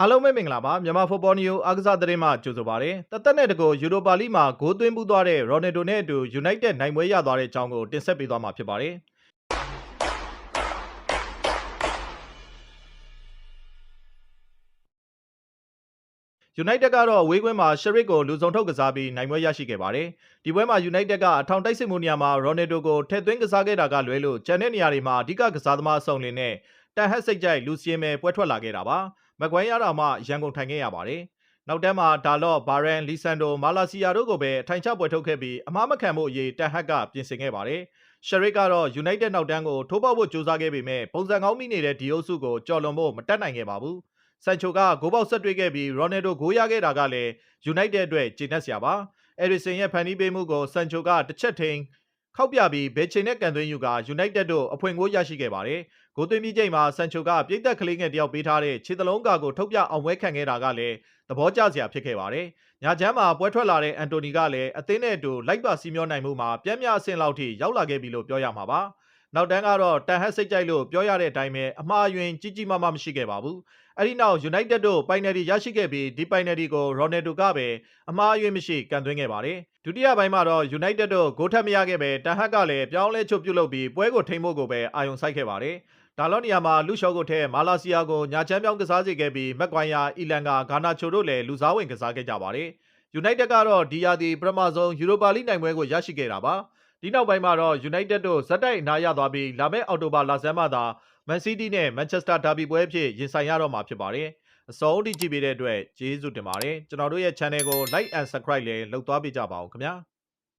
အားလုံးပဲမင်္ဂလာပါမြန်မာဖော်ပေါ်နီယိုအားကစားသတင်းမှကြိုဆိုပါရစေတသက်နဲ့တကောယူရိုပါလိမှာဂိုးသွင်းမှုသွားတဲ့ရိုနယ်ဒိုနဲ့အတူ United နိုင်ပွဲရသွားတဲ့အကြောင်းကိုတင်ဆက်ပေးသွားမှာဖြစ်ပါတယ် United ကတော့အဝေးကွင်းမှာ Sherrick ကိုလူဆောင်ထုတ်ကစားပြီးနိုင်ပွဲရရှိခဲ့ပါတယ်။ဒီပွဲမှာ United ကအထောင်တိုက်စစ်မှုနေရာမှာ Ronaldo ကိုထည့်သွင်းကစားခဲ့တာကလွဲလို့ကျန်တဲ့နေရာတွေမှာအဓိကကစားသမားအစုံလင်နဲ့တန်ဟက်စိတ်ကြိုက်လူစီယင်ပဲပွဲထွက်လာခဲ့တာပါ။ မကွိုင်းရတာမှရန်ကုန်ထိုင်ခဲ့ရပါတယ်။နောက်တန်းမှာဒါလော့ဘာရန်လီဆန်ဒိုမာလာစီယာတို့ကိုပဲအထိုင်ချပွဲထုတ်ခဲ့ပြီးအမားမခံမှုအရေးတန်ဟက်ကပြင်ဆင်ခဲ့ပါတယ်။ Sherrick ကတော့ United နောက်တန်းကိုထိုးပေါက်ဖို့ကြိုးစားခဲ့ပေမဲ့ပုံစံကောင်းမိနေတဲ့ဒီအုပ်စုကိုကြော်လွန်ဖို့မတက်နိုင်ခဲ့ပါဘူး။ဆန်ချိုကဂိုးပေါက်ဆက်တွေ့ခဲ့ပြီးရိုနယ်ဒိုဂိုးရခဲ့တာကလည်း United အတွက်ကျေနပ်စရာပါ။အဲရစ်ဆင်ရဲ့ဖန်တီးပေးမှုကိုဆန်ချိုကတစ်ချက်ထိန် ခောက်ပြပြီးဘယ်ချိန်နဲ့ကန်သွင်းယူက United တို့အဖွင့်ဂိုးရရှိခဲ့ပါတယ်။ဂိုးသွင်းပြီးချိန်မှာဆန်ချိုကပြိသက်ကလေးငယ်တယောက်ပေးထားတဲ့ခြေသလုံးကာကိုထုတ်ပြအောင်ပွဲခံခဲ့တာကလည်းသဘောကျစရာဖြစ်ခဲ့ပါတယ်။ညာချမ်းမှာပွဲထွက်လာတဲ့အန်တိုနီကလည်းအသင်းနဲ့အတူလိုက်ပါစီမျောနိုင်မှုမှာပြင်းပြအဆင့်လောက်ထိရောက်လာခဲ့ပြီလို့ပြောရမှာပါ။ နောက်တန်းကတော့တန်ဟက်စိတ်ကြိုက်လို့ပြောရတဲ့အတိုင်းပဲအမှားအယွင်းကြီးကြီးမားမားမရှိခဲ့ပါဘူး။အဲဒီနောက် United တို့ပိုင်နယ်တီရရှိခဲ့ပြီးဒီပိုင်နယ်တီကို Ronaldo ကပဲအမှားအယွင်းမရှိကန်သွင်းခဲ့ပါတယ်။ဒုတိယပိုင်းမှာတော့ United တို့ဂိုးထပ်မရခဲ့ပဲတန်ဟက်ကလည်းပြောင်းလဲချုပ်ပြုတ်လုပ်ပြီးပွဲကိုထိန်းဖို့ကိုပဲအာရုံစိုက်ခဲ့ပါတယ်။ဒါလော့နေရာမှာလူရှော့ကိုထဲမာလာစီယာကိုညာချမ်းပြောင်းကစားစေခဲ့ပြီးမက်ကွိုင်ယာအီလန်ကာဂါနာချိုတို့လည်းလူစားဝင်ကစားခဲ့ကြပါတယ်။ United ကတော့ဒီယာဒီပထမဆုံးယူရိုပါလိနိုင်ပွဲကိုရရှိခဲ့တာပါ။ ဒီနောက်ပိုင်းမှာတော့ United တို့ဇက်တိုက်အနားရသွားပြီးလာမယ့်အောက်တိုဘာလဆန်းမှသာမန်စီးတီးနဲ့မန်ချက်စတာဒါဘီပွဲအဖြစ်ရင်ဆိုင်ရတော့မှာဖြစ်ပါတယ်။အစောထိကြည့်ပေးတဲ့အတွက်ကျေးဇူးတင်ပါတယ်။ကျွန်တော်တို့ရဲ့ channel ကို like and subscribe လည်းလုပ်သွားပေးကြပါဦးခင်ဗျာ။